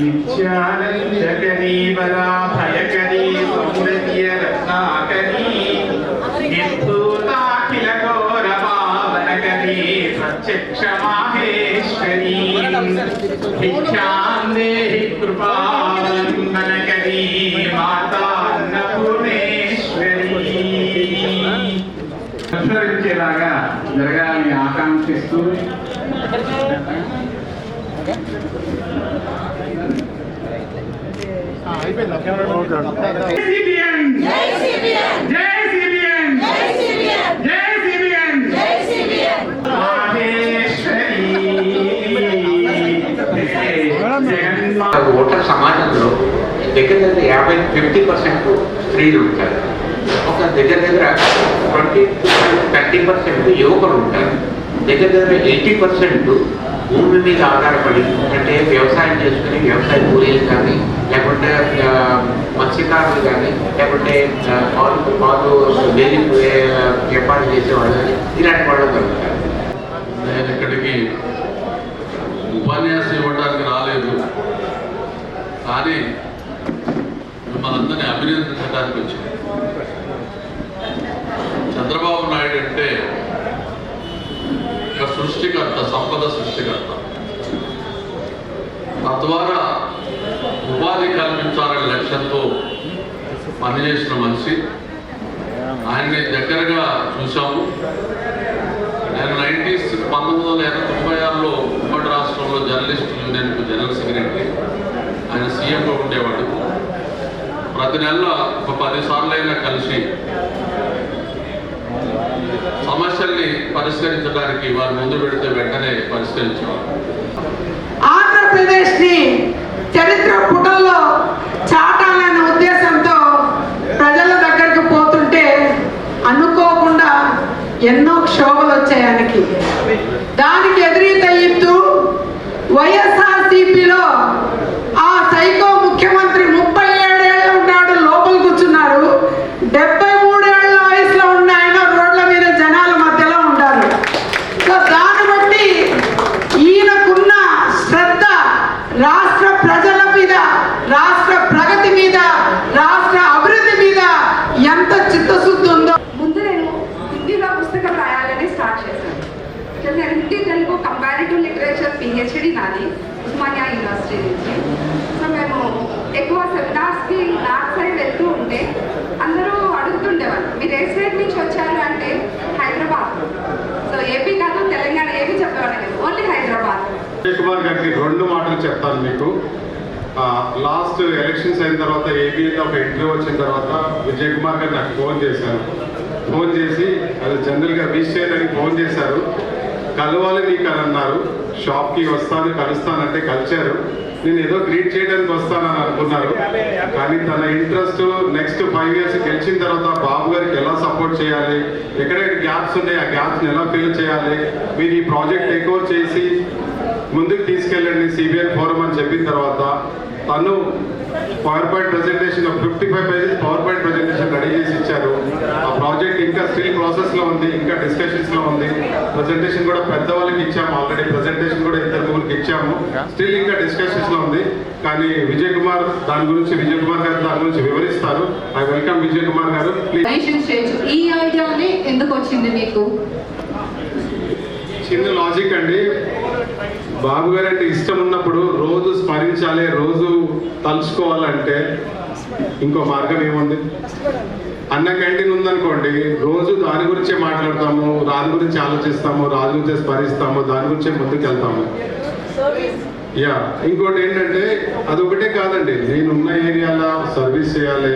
నిత్యానందకరీ వరాభయకరీ సౌందర్యరత్నాకరీ నిర్భూతాఖిల ఘోరపావనకరీ ప్రత్యక్ష మాహేశ్వరీ భిక్షాం కృపావలంబనకరీ మాతా అన్నపూర్ణేశ్వరీ జరగాలని ఆకాంక్షిస్తూ ఓటర్ సమాజంలో దగ్గర దగ్గర యాభై ఫిఫ్టీ పర్సెంట్ స్త్రీలు ఉంటారు. ఒక దగ్గర దగ్గర ట్వంటీ థర్టీ పర్సెంట్ యువకులు ఉంటారు. దగ్గర దగ్గర ఎయిటీ పర్సెంట్ భూమి మీద ఆధారపడి అంటే వ్యవసాయం చేసుకుని వ్యవసాయ కూలీలు కానీ లేకుంటే మత్స్యకారులు కానీ లేకుంటే పాలు పాలు డైలీ వ్యాపారం చేసేవాళ్ళు కానీ ఇలాంటి వాళ్ళు దొరుకుతారు నేను ఇక్కడికి ఉపన్యాసం ఇవ్వడానికి రాలేదు. కానీ మిమ్మల్ని అందరినీ అభినందించడానికి వచ్చాను. చంద్రబాబు నాయుడు అంటే సృష్టికర్త సంపద సృష్టికర్త. తద్వారా ఉపాధి కల్పించాలనే లక్ష్యంతో పనిచేసిన మనిషి. ఆయన్ని దగ్గరగా చూశాము. నేను నైన్టీస్ పంతొమ్మిది వందల ఎనభై తొంభై ఆరులో ఉమ్మడి రాష్ట్రంలో జర్నలిస్ట్ యూనియన్కు జనరల్ సెక్రటరీ. ఆయన సీఎంగా ఉండేవాడు. ప్రతి నెల ఒక పది అయినా కలిసి సమస్యల్ని పరిష్కరించడానికి వారు ముందు పెడితే వెంటనే పరిష్కరించేవారు. ఆంధ్రప్రదేశ్ని చరిత్ర పుటల్లో చెప్తాను మీకు. లాస్ట్ ఎలక్షన్స్ అయిన తర్వాత ఏపీలో ఒక ఇంటర్వ్యూ వచ్చిన తర్వాత విజయ్ కుమార్ గారు నాకు ఫోన్ చేశారు. ఫోన్ చేసి అది జనరల్గా విష్ చేయడానికి ఫోన్ చేశారు. కలవాలి నీకు అని అన్నారు. షాప్కి వస్తాను కలుస్తానంటే కలిచారు నేను ఏదో గ్రీట్ చేయడానికి వస్తానని అనుకున్నారు. కానీ తన ఇంట్రెస్ట్ నెక్స్ట్ ఫైవ్ ఇయర్స్ గెలిచిన తర్వాత బాబు గారికి ఎలా సపోర్ట్ చేయాలి? ఎక్కడెక్కడ గ్యాప్స్ ఉన్నాయి ఆ గ్యాప్స్ని ఎలా ఫిల్ చేయాలి? మీరు ఈ ప్రాజెక్ట్ టేక్ ఓవర్ చేసి ముందుకు తీసుకెళ్ళండి సిబిఐ ఫోరం అని చెప్పిన తర్వాత తను PowerPoint presentation fifty five pages PowerPoint presentation ready చేసి ఇచ్చారు. ఆ ప్రాజెక్ట్ ఇంకా స్టిల్ ప్రాసెస్లో ఉంది ఇంకా డిస్కషన్స్లో ఉంది. ప్రెజెంటేషన్ కూడా పెద్దవాళ్ళకి ఇచ్చాము ఆల్రెడీ ప్రెజెంటేషన్ కూడా ఇద్దరు ముగ్గురికి ఇచ్చాము. స్టిల్ ఇంకా డిస్కషన్స్లో ఉంది. కానీ విజయ్ కుమార్ దాని గురించి విజయ్ కుమార్ గారు దాని గురించి వివరిస్తారు. ఐ వెల్కమ్ విజయ్ కుమార్ గారు. ఈ ఎందుకు వచ్చింది మీకు? చిన్న లాజిక్ అండి. బాబు గారు అంటే ఇష్టం ఉన్నప్పుడు రోజు స్మరించాలి రోజు తలుచుకోవాలంటే ఇంకో మార్గం ఏముంది? అన్న క్యాంటీన్ ఉందనుకోండి రోజు దాని గురించే మాట్లాడతాము దాని గురించి ఆలోచిస్తాము దాని గురించే స్మరిస్తాము దాని గురించే ముందుకు వెళ్తాము యా ఇంకోటి ఏంటంటే అది ఒకటే కాదండి నేను ఉన్న ఏరియాలో సర్వీస్ చేయాలి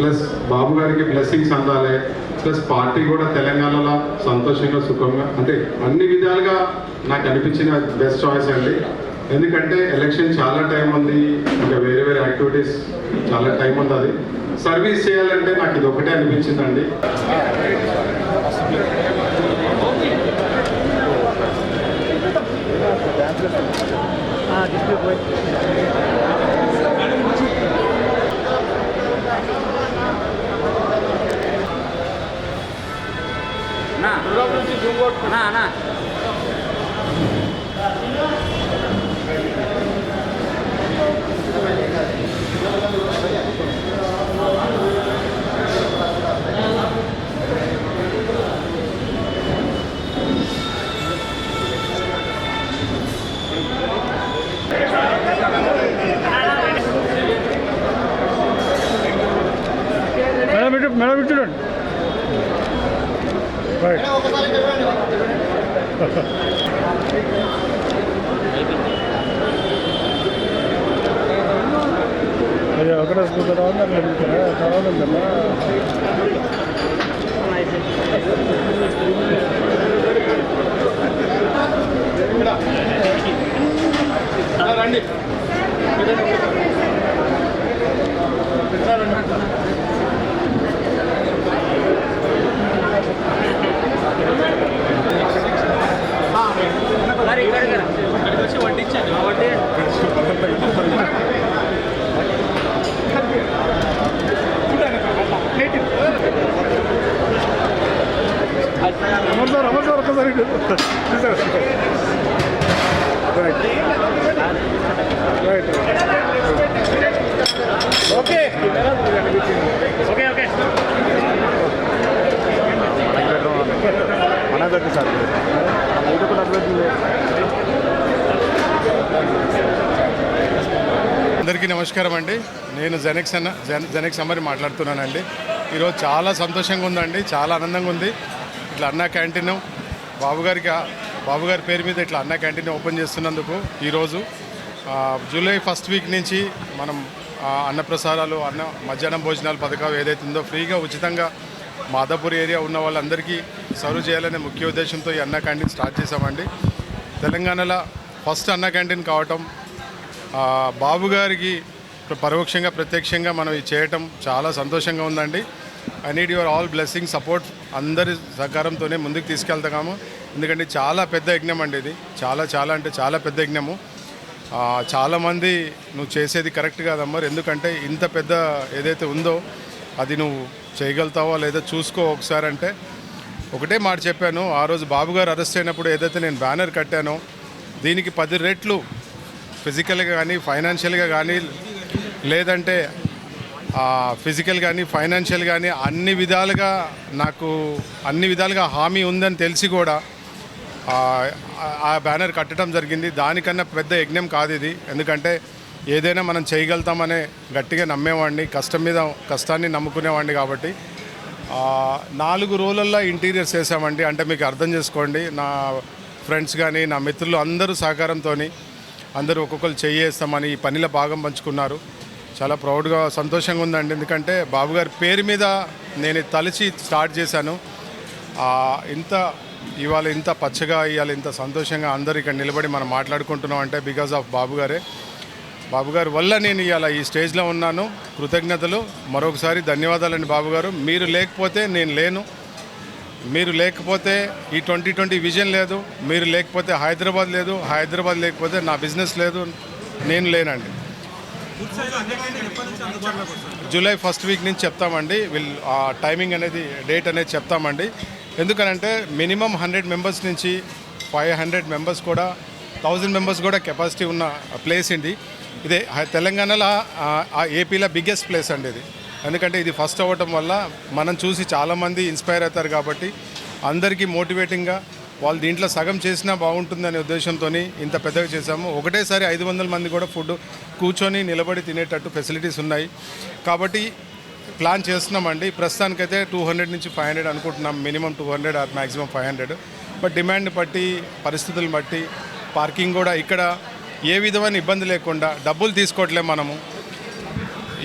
ప్లస్ బాబు గారికి బ్లెస్సింగ్స్ అందాలి ప్లస్ పార్టీ కూడా తెలంగాణలో సంతోషంగా సుఖంగా అంటే అన్ని విధాలుగా నాకు అనిపించిన బెస్ట్ చాయిస్ అండి. ఎందుకంటే ఎలక్షన్ చాలా టైం ఉంది ఇంకా వేరే వేరే యాక్టివిటీస్ చాలా టైం ఉంది అది సర్వీస్ చేయాలంటే నాకు ఇది ఒకటే అనిపించిందండి. అయ్యో ఒకటే స్కూటర్ అన్నారు అడుగుతారా తర్వాత ఉందమ్మా అమర్ ఓకే ఓకే ఓకే మన దగ్గర సార్ ఐదు కూడా అందరికీ నమస్కారం అండి. నేను జెనెక్స్ అన్న జెన్ జెనెక్స్ అమ్మని మాట్లాడుతున్నానండి. ఈరోజు చాలా సంతోషంగా ఉందండి చాలా ఆనందంగా ఉంది. ఇట్లా అన్న క్యాంటీన్ బాబుగారికి బాబుగారి పేరు మీద ఇట్లా అన్న క్యాంటీన్ ఓపెన్ చేస్తున్నందుకు ఈరోజు జూలై ఫస్ట్ వీక్ నుంచి మనం అన్నప్రసారాలు అన్న మధ్యాహ్నం భోజనాల పథకం ఏదైతే ఉందో ఫ్రీగా ఉచితంగా మాదాపూర్ ఏరియా ఉన్న వాళ్ళందరికీ సర్వ్ చేయాలనే ముఖ్య ఉద్దేశంతో ఈ అన్న క్యాంటీన్ స్టార్ట్ చేసామండి తెలంగాణలో ఫస్ట్ అన్న క్యాంటీన్ కావటం బాబుగారికి బాబు గారికి పరోక్షంగా ప్రత్యక్షంగా మనం ఇది చేయటం చాలా సంతోషంగా ఉందండి. I need your all blessing support అందరి సహకారంతోనే ముందుకు తీసుకెళ్తాము ఎందుకంటే చాలా పెద్ద యజ్ఞం అండి ఇది. చాలా చాలా అంటే చాలా పెద్ద యజ్ఞము. చాలామంది నువ్వు చేసేది కరెక్ట్ కాదమ్మా ఎందుకంటే ఇంత పెద్ద ఏదైతే ఉందో అది నువ్వు చేయగలుగుతావో లేదో చూసుకో ఒకసారి అంటే ఒకటే మాట చెప్పాను. ఆ రోజు బాబు గారు అరెస్ట్ అయినప్పుడు ఏదైతే నేను బ్యానర్ కట్టానో దీనికి పది రెట్లు ఫిజికల్గా కానీ ఫైనాన్షియల్గా కానీ లేదంటే ఫిజికల్ కానీ ఫైనాన్షియల్ కానీ అన్ని విధాలుగా నాకు అన్ని విధాలుగా హామీ ఉందని తెలిసి కూడా ఆ, బ్యానర్ కట్టడం జరిగింది. దానికన్నా పెద్ద యజ్ఞం కాదు ఇది. ఎందుకంటే ఏదైనా మనం చేయగలుగుతామనే గట్టిగా నమ్మేవాడిని కష్టం మీద కష్టాన్ని నమ్ముకునేవాడిని కాబట్టి నాలుగు రోజులల్లో ఇంటీరియర్స్ వేసామండి. అంటే మీకు అర్థం చేసుకోండి నా ఫ్రెండ్స్ కానీ నా మిత్రులు అందరూ సహకారంతో అందరూ ఒక్కొక్కరు చేయేస్తామని ఈ పనిలో భాగం పంచుకున్నారు. చాలా ప్రౌడ్గా సంతోషంగా ఉందండి. ఎందుకంటే బాబు గారి పేరు మీద నేను తలిచి స్టార్ట్ చేశాను. ఇంత ఇవాళ ఇంత పచ్చగా ఇవాళ ఇంత సంతోషంగా అందరూ ఇక్కడ నిలబడి మనం మాట్లాడుకుంటున్నాం అంటే బికాజ్ ఆఫ్ బాబు గారే. బాబు గారి వల్ల నేను ఇవాళ ఈ స్టేజ్లో ఉన్నాను. కృతజ్ఞతలు. మరొకసారి ధన్యవాదాలండి బాబు గారు. మీరు లేకపోతే నేను లేను. మీరు లేకపోతే ఈ ట్వంటీ ట్వంటీ విజన్ లేదు. మీరు లేకపోతే హైదరాబాద్ లేదు. హైదరాబాద్ లేకపోతే నా బిజినెస్ లేదు. నేను లేనండి. జూలై ఫస్ట్ వీక్ నుంచి చెప్తామండి. విల్ ఆ టైమింగ్ అనేది డేట్ అనేది చెప్తామండి. ఎందుకనంటే మినిమం హండ్రెడ్ మెంబర్స్ నుంచి ఫైవ్ హండ్రెడ్ మెంబర్స్ కూడా థౌజండ్ మెంబర్స్ కూడా కెపాసిటీ ఉన్న ప్లేస్ ఇది. ఇదే తెలంగాణలో ఆ, ఆ ఏపీలో బిగ్గెస్ట్ ప్లేస్ అండి ఇది. ఎందుకంటే ఇది ఫస్ట్ అవ్వటం వల్ల మనం చూసి చాలామంది ఇన్స్పైర్ అవుతారు కాబట్టి అందరికీ మోటివేటింగ్గా వాళ్ళు దీంట్లో సగం చేసినా బాగుంటుందనే ఉద్దేశంతో ఇంత పెద్దగా చేశాము. ఒకటేసారి ఐదు వందల మంది కూడా ఫుడ్ కూర్చొని నిలబడి తినేటట్టు ఫెసిలిటీస్ ఉన్నాయి. కాబట్టి ప్లాన్ చేస్తున్నామండి. ప్రస్తుతానికైతే టూ హండ్రెడ్ నుంచి ఫైవ్ హండ్రెడ్ అనుకుంటున్నాం. Minimum two hundred or maximum five hundred. But demand బట్టి పరిస్థితులను బట్టి పార్కింగ్ కూడా ఇక్కడ ఏ విధమైన ఇబ్బంది లేకుండా డబ్బులు తీసుకోవట్లేం మనము.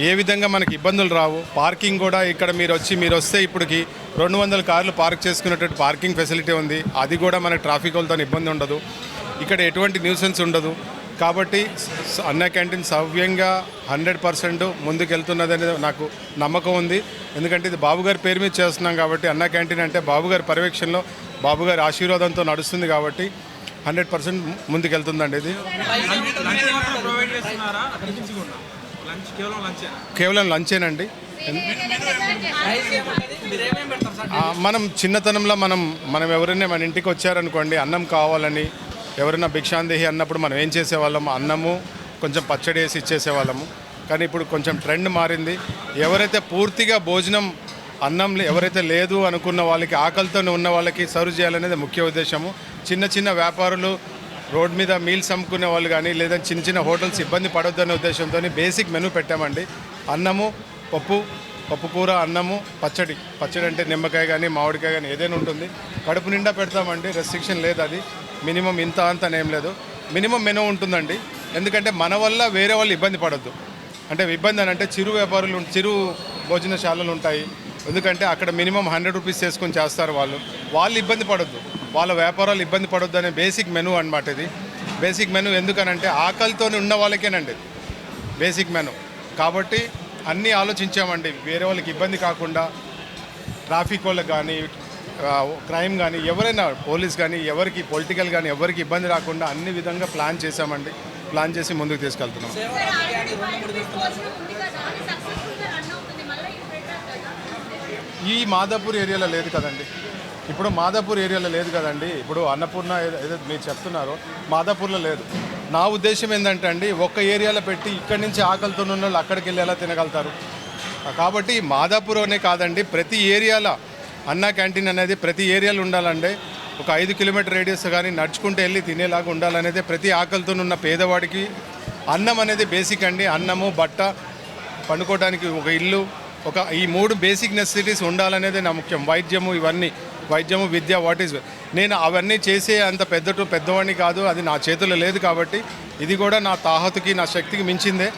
ఏ విధంగా మనకి ఇబ్బందులు రావు? పార్కింగ్ కూడా ఇక్కడ మీరు వచ్చి మీరు వస్తే ఇప్పటికి రెండు వందల కార్లు పార్క్ చేసుకునేటువంటి పార్కింగ్ ఫెసిలిటీ ఉంది. అది కూడా మనకి ట్రాఫిక్ వాళ్ళతో ఇబ్బంది ఉండదు. ఇక్కడ ఎటువంటి న్యూసెన్స్ ఉండదు. కాబట్టి అన్న క్యాంటీన్ సవ్యంగా హండ్రెడ్ పర్సెంట్ ముందుకెళ్తున్నది అనేది నాకు నమ్మకం ఉంది. ఎందుకంటే ఇది బాబుగారి పేరు మీద చేస్తున్నాం కాబట్టి అన్న క్యాంటీన్ అంటే బాబుగారి పర్యవేక్షణలో బాబుగారి ఆశీర్వాదంతో నడుస్తుంది కాబట్టి హండ్రెడ్ పర్సెంట్ ముందుకెళ్తుందండి ఇది. కేవలం లంచేనండి. మనం చిన్నతనంలో మనం మనం ఎవరైనా మన ఇంటికి వచ్చారనుకోండి అన్నం కావాలని ఎవరైనా భిక్షాందేహి అన్నప్పుడు మనం ఏం చేసేవాళ్ళము? అన్నము కొంచెం పచ్చడి వేసి ఇచ్చేసేవాళ్ళము. కానీ ఇప్పుడు కొంచెం ట్రెండ్ మారింది. ఎవరైతే పూర్తిగా భోజనం అన్నం ఎవరైతే లేదు అనుకున్న వాళ్ళకి ఆకలితో ఉన్న వాళ్ళకి సర్వ్ చేయాలనేది ముఖ్య ఉద్దేశము. చిన్న చిన్న వ్యాపారులు రోడ్ మీద మీల్స్ అమ్ముకునే వాళ్ళు కానీ లేదా చిన్న చిన్న హోటల్స్ ఇబ్బంది పడొద్దనే ఉద్దేశంతో బేసిక్ మెనూ పెట్టామండి. అన్నము పప్పు పప్పు కూర అన్నము పచ్చడి. పచ్చడి అంటే నిమ్మకాయ కానీ మామిడికాయ కానీ ఏదైనా ఉంటుంది. కడుపు నిండా పెడతామండి రెస్ట్రిక్షన్ లేదు అది. మినిమం ఇంత అంత ఏం లేదు. మినిమం మెనూ ఉంటుందండి. ఎందుకంటే మన వల్ల వేరే వాళ్ళు ఇబ్బంది పడద్దు. అంటే ఇబ్బంది అని అంటే చిరు వ్యాపారులు చిరు భోజనశాలలు ఉంటాయి. ఎందుకంటే అక్కడ మినిమం హండ్రెడ్ రూపీస్ చేసుకొని చేస్తారు వాళ్ళు. వాళ్ళు ఇబ్బంది పడద్దు. వాళ్ళ వ్యాపారాలు ఇబ్బంది పడొద్దు అనే బేసిక్ మెనూ అనమాట ఇది. బేసిక్ మెనూ ఎందుకనంటే ఆకలితో ఉన్న వాళ్ళకేనండి బేసిక్ మెనూ. కాబట్టి అన్నీ ఆలోచించామండి. వేరే వాళ్ళకి ఇబ్బంది కాకుండా ట్రాఫిక్ వాళ్ళకి కానీ క్రైమ్ కానీ ఎవరైనా పోలీస్ కానీ ఎవరికి పొలిటికల్ కానీ ఎవరికి ఇబ్బంది రాకుండా అన్ని విధంగా ప్లాన్ చేశామండి. ప్లాన్ చేసి ముందుకు తీసుకెళ్తున్నాం. ఈ మాదాపూర్ ఏరియాలో లేదు కదండి. ఇప్పుడు మాదాపూర్ ఏరియాలో లేదు కదండి. ఇప్పుడు అన్నపూర్ణ ఏదో- మీరు చెప్తున్నారో. మాదాపూర్లో లేదు. నా ఉద్దేశం ఏంటంటే అండి ఒక్క ఏరియాలో పెట్టి ఇక్కడి నుంచి ఆకలితో ఉన్న వాళ్ళు అక్కడికి వెళ్ళి ఎలా తినగలుగుతారు? కాబట్టి మాదాపూర్ అనే కాదండి ప్రతి ఏరియాలో అన్న క్యాంటీన్ అనేది ప్రతి ఏరియాలో ఉండాలండి. ఒక ఐదు కిలోమీటర్ రేడియస్ కానీ నడుచుకుంటూ వెళ్ళి తినేలాగా ఉండాలనేది ప్రతి ఆకలితో ఉన్న పేదవాడికి. అన్నం అనేది బేసిక్ అండి. అన్నము బట్ట పండుకోవడానికి ఒక ఇల్లు ఒక ఈ మూడు బేసిక్ నెసెసిటీస్ ఉండాలనేదే నా ముఖ్యం. వైద్యము ఇవన్నీ. వైద్యము విద్య వాట్ ఈస్ నేను అవన్నీ చేసే అంత పెద్ద పెద్దవాడిని కాదు. అది నా చేతుల్లో లేదు కాబట్టి ఇది కూడా నా తాహతుకి నా శక్తికి మించిందే.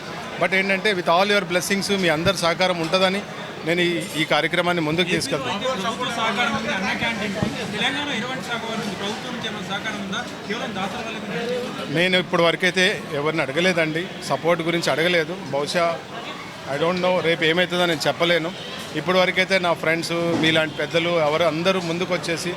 బట్ ఏంటంటే విత్ ఆల్ యువర్ బ్లెస్సింగ్స్ మీ అందరి సహకారం ఉంటుందని నేను ఈ ఈ కార్యక్రమాన్ని ముందుకు తీసుకెళ్తాను. నేను ఇప్పుడు వరకైతే ఎవరిని అడగలేదండి. సపోర్ట్ గురించి అడగలేదు. బహుశా ఐ డోంట్ నో రేపు ఏమవుతుందో నేను చెప్పలేను. ఇప్పటి వరకైతే నా ఫ్రెండ్స్ మీలాంటి పెద్దలు ఎవరు అందరూ ముందుకు వచ్చేసి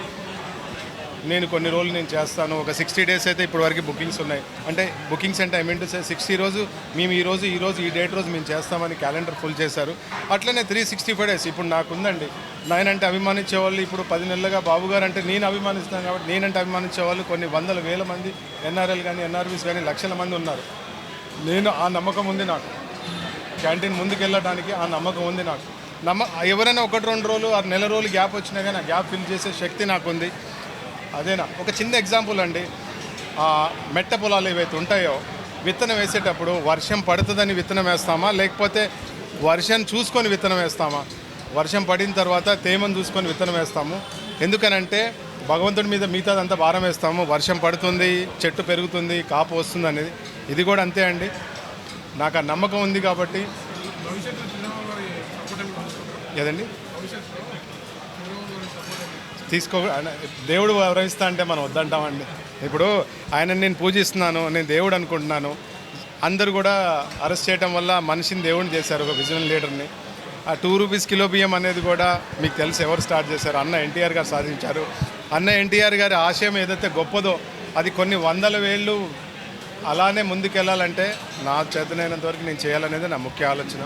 నేను కొన్ని రోజులు నేను చేస్తాను. ఒక సిక్స్టీ డేస్ అయితే ఇప్పుడు వరకు బుకింగ్స్ ఉన్నాయి. అంటే బుకింగ్స్ అంటే I mean to say sixty రోజు మేము ఈ రోజు ఈ రోజు ఈ డేట్ రోజు మేము చేస్తామని క్యాలెండర్ ఫుల్ చేశారు. అట్లనే త్రీ సిక్స్టీ ఫైవ్ డేస్ ఇప్పుడు నాకుందండి. నేనంటే అభిమానించే వాళ్ళు ఇప్పుడు పది నెలలుగా బాబు గారు అంటే నేను అభిమానిస్తాను కాబట్టి నేనంటే అభిమానించే వాళ్ళు కొన్ని వందల వేల మంది ఎన్ఆర్ఎల్ కానీ ఎన్ఆర్బీస్ కానీ లక్షల మంది ఉన్నారు. నేను ఆ నమ్మకం ఉంది నాకు. క్యాంటీన్ ముందుకు వెళ్ళడానికి ఆ నమ్మకం ఉంది నాకు. నమ్మ ఎవరైనా ఒకటి రెండు రోజులు ఆరు నెల రోజులు గ్యాప్ వచ్చినా కానీ ఆ గ్యాప్ ఫిల్ చేసే శక్తి నాకుంది. అదేనా? ఒక చిన్న ఎగ్జాంపుల్ అండి. ఆ మెట్ట పొలాలు ఏవైతే ఉంటాయో విత్తనం వేసేటప్పుడు వర్షం పడుతుందని విత్తనం వేస్తామా? లేకపోతే వర్షం చూసుకొని విత్తనం వేస్తామా? వర్షం పడిన తర్వాత తేమను చూసుకొని విత్తనం వేస్తాము. ఎందుకనంటే భగవంతుడి మీద మిగతాదంతా భారం వేస్తాము. వర్షం పడుతుంది చెట్టు పెరుగుతుంది కాపు వస్తుంది అనేది. ఇది కూడా అంతే అండి. నాకు ఆ నమ్మకం ఉంది కాబట్టి. ఏదండి? తీసుకో దేవుడు వివరిస్తా అంటే మనం వద్దంటామండి. ఇప్పుడు ఆయన నేను పూజిస్తున్నాను నేను దేవుడు అనుకుంటున్నాను. అందరూ కూడా అరెస్ట్ చేయడం వల్ల మనిషిని దేవుడిని చేశారు ఒక విజనల్ లీడర్ని. ఆ టూ రూపీస్ కిలో బియ్యం అనేది కూడా మీకు తెలుసు ఎవరు స్టార్ట్ చేశారు. అన్న ఎన్టీఆర్ గారు సాధించారు. అన్న ఎన్టీఆర్ గారి ఆశయం ఏదైతే గొప్పదో అది కొన్ని వందల వేళ్ళు అలానే ముందుకెళ్ళాలంటే నా చేతనైనంత వరకు నేను చేయాలనేది నా ముఖ్య ఆలోచన.